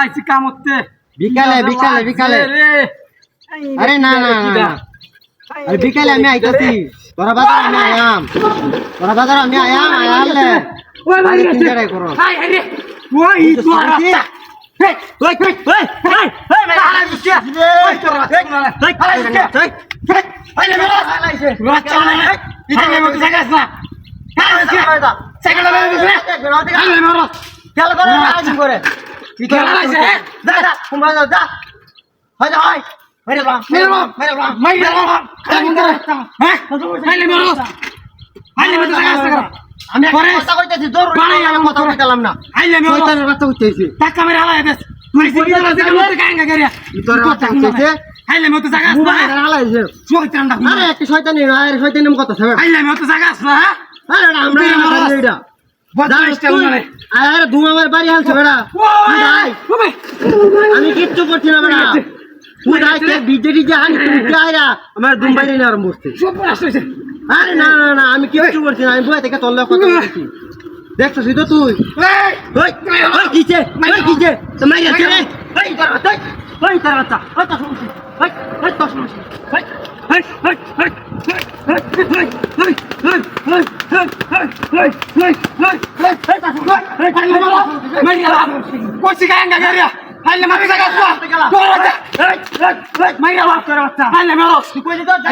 আইছি কাম করতে বিকালে বিকালে বিকালে আরে না না না আরে বিকালে আমি আইতাছি তোরা বাজার আমি আয়াম তোরা বাজার আমি আয়াম আয়ালে ওই ভাই চিন্তা রাই করো হাই হাই রে ওই তো রাস্তা খেলা করে আমি কথা কইতেছি দৌড় কথা কইতালাম না। আইলে আমি কথা কইতেছি। টাকা মেরে হালাই দেশ শয়তানি শয়তানি কত শয়তানি কত শয়তানি আমরা বাড়ি হালছে বেড়া। আমি কিচ্ছু করছি না আমার দুম্বাই আরম্ভ আরে না না না আমি কিচ্ছু করছি না আমি থেকে তল্লা দেখছ শুধু তুই। কইছি গায়ঙ্গা গারিয়া হাইলে মারি জায়গা কুয়া তোরা যা মাইরা বাপ তোরা বাচ্চা হাইলে মেরো কইলি তো যা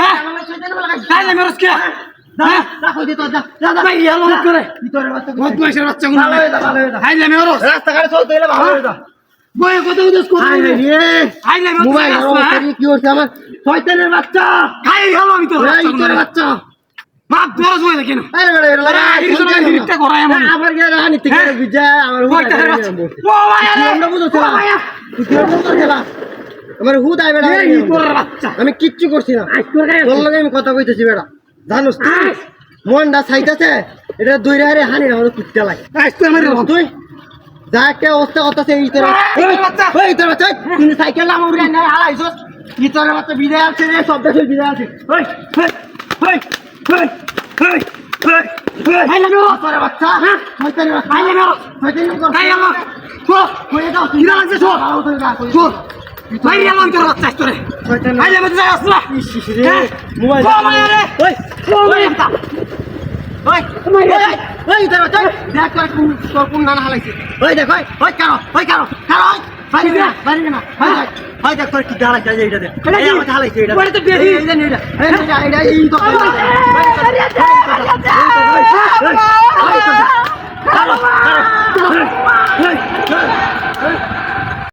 ভালো হয়ে যা বয়ে কত উদস করে রে মোবাইল আছে না কি হচ্ছে আমার? শয়তানের বাচ্চা। খাই গেল আমি তোর এই তোর বাচ্চা বাপ দরজ হয়ে দেখেন আরে বড় এর লাগা এই তো আমার। আবার গেল হানি থেকে হ্যাঁ? বিজা আমার বাচ্চা? ও ভাই আরে! আমরা বুঝো ও ভাই তুই খেলা আমার হুদ আইবে না এই তোর বাচ্চা। আমি কিচ্ছু করছি না। তোর লগে আমি কথা কইতেছি বেড়া জানোস তুই? মনটা চাইতেছে এটা দুই রে হানি না আমার কুত্তা লাগে তুই? যাকে অবস্থা করতেছে ইতরে ওই ইতরে বাচ্চা তুমি সাইকেল নাম উড়ে না হারাইছস ইতরে বাচ্চা বিদায় আছে রে সব দেশে বিদায় আছে ওই ওই ওই ওই ওই হাই লাগো তোরে বাচ্চা হ্যাঁ মই তোরে হাই লাগো মই তোরে হাই লাগো তো মই এটা হিরা আছে তো আও তোরে গা কই তো ভাই রে মন তোরে বাচ্চা তোরে হাই লাগো তুই আসছ না মোবাইল মোবাইল রে ওই মোবাইল ওই ওই ওই তোর বাচ্চা দেখ তোর কোন তোর কোন নানা হালাইছে ওই দেখ ওই ওই কারও ওই কারও কারও ওই বাড়ি না বাড়ি না ওই ওই দেখ তোর কি হালাইছে এই এইটা দেখ এই আমার হালাইছে এইটা ওটা তো বেশি। এই এই এইটা এইটা এইটা এই তো